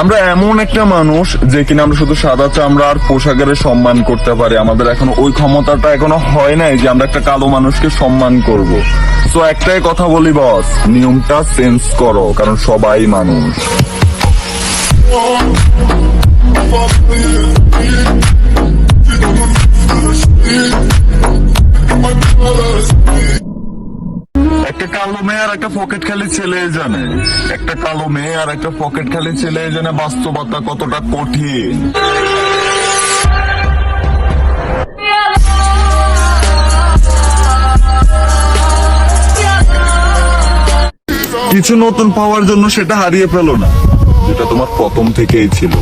আমরা এমন একটা মানুষ যে কিনা আমরা শুধু সাদা চামড়া আর পোশাকের সম্মান করতে পারি। আমাদের এখন ওই ক্ষমতাটা এখনও হয় নাই যে আমরা একটা কালো মানুষকে সম্মান করব। তো একটাই কথা বলি, বস, নিয়মটা চেঞ্জ করো, কারণ সবাই মানুষ। কালো মেয়ে আর একটা পকেট খালি ছেলে জানে। একটা কালো মেয়ে আর একটা পকেট খালি ছেলে জানে বাস্তবতা কতটা কঠিন। কিছু নতুন পাওয়ার জন্য সেটা হারিয়ে ফেলো না। যেটা তোমার প্রথম থেকেই ছিল।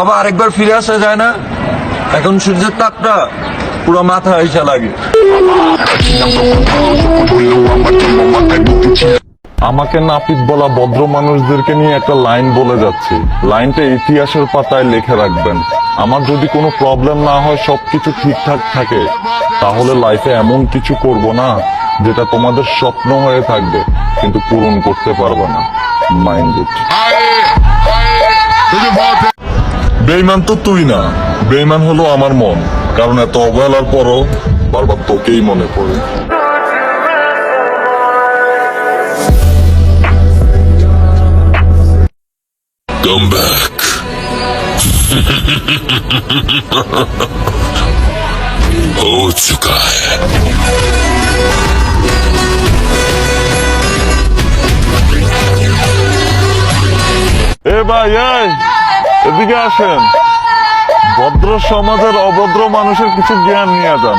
বাবা আরেকবার ফিরে আসা যায় না এখন সূর্যের তাপটা পুরো মাথা এসে লাগে আমাকে নাপিত বলা ভদ্র মানুষদেরকে নিয়ে একটা লাইন বলে যাচ্ছি লাইনটা ইতিহাসের পাতায় লিখে রাখবেন আমার যদি কোনো প্রবলেম না হয় সবকিছু ঠিকঠাক থাকে তাহলে লাইফে এমন কিছু করব না যেটা তোমাদের স্বপ্ন হয়ে থাকবে কিন্তু পূরণ করতে পারবে না মাইন্ড ইট বেইমান তো তুই না বেইমান হলো আমার মন কারণ এত অবহেলার পরও বারবার তোকেই মনে পড়ে Come back. हो चुका है এ ভাই এই এদিকে আসেন। ভদ্র সমাজের অভদ্র মানুষের কিছু জ্ঞান নিয়ে যান।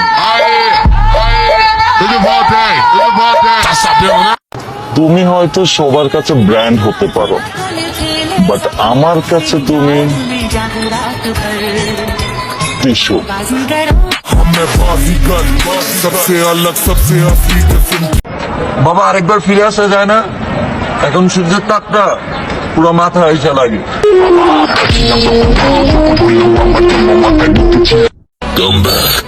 তুমি হয়তো সবার কাছে ব্র্যান্ড হতে পারো, বাট আমার কাছে তুমি টিস্যু। বাবা, আরেকবার ফিরে আসা যায় না? এখন সূর্যের তাপটা। পুরো মাথা এসে লাগে Come back.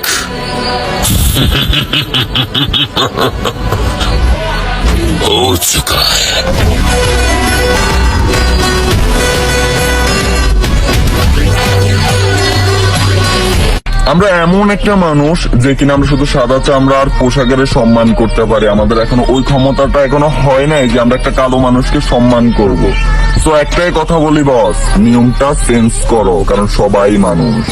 हो चुका है আমরা এমন একটা মানুষ যে কিনা আমরা শুধু সাদা চামড়া আর পোশাকের সম্মান করতে পারি আমাদের এখনো ওই ক্ষমতাটা এখনো হয় নাই যে আমরা একটা কালো মানুষকে সম্মান করব তো একটাই কথা বলি বস নিয়মটা চেঞ্জ করো কারণ সবাই মানুষ।